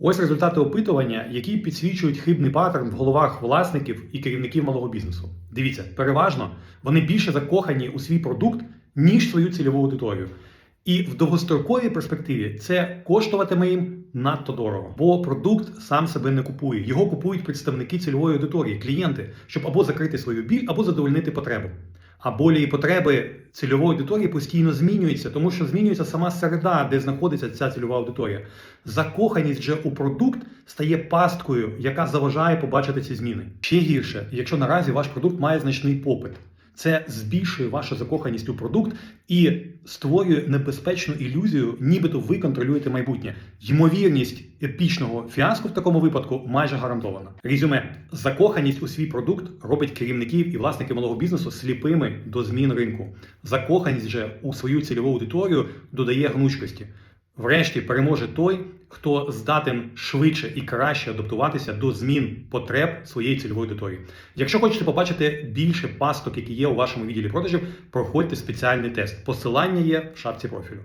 Ось результати опитування, які підсвічують хибний паттерн в головах власників і керівників малого бізнесу. Дивіться, переважно вони більше закохані у свій продукт, ніж свою цільову аудиторію. І в довгостроковій перспективі це коштуватиме їм надто дорого, бо продукт сам себе не купує. Його купують представники цільової аудиторії, клієнти, щоб або закрити свою біль, або задовольнити потребу. А болі і потреби цільової аудиторії постійно змінюються, тому що змінюється сама середа, де знаходиться ця цільова аудиторія. Закоханість же у продукт стає пасткою, яка заважає побачити ці зміни. Ще гірше, якщо наразі ваш продукт має значний попит. Це збільшує вашу закоханість у продукт і створює небезпечну ілюзію, нібито ви контролюєте майбутнє. Ймовірність епічного фіаско в такому випадку майже гарантована. Резюме: закоханість у свій продукт робить керівників і власників малого бізнесу сліпими до змін ринку. Закоханість же у свою цільову аудиторію додає гнучкості. Врешті переможе той, хто здатен швидше і краще адаптуватися до змін потреб своєї цільової аудиторії. Якщо хочете побачити більше пасток, які є у вашому відділі продажів, проходьте спеціальний тест. Посилання є в шапці профілю.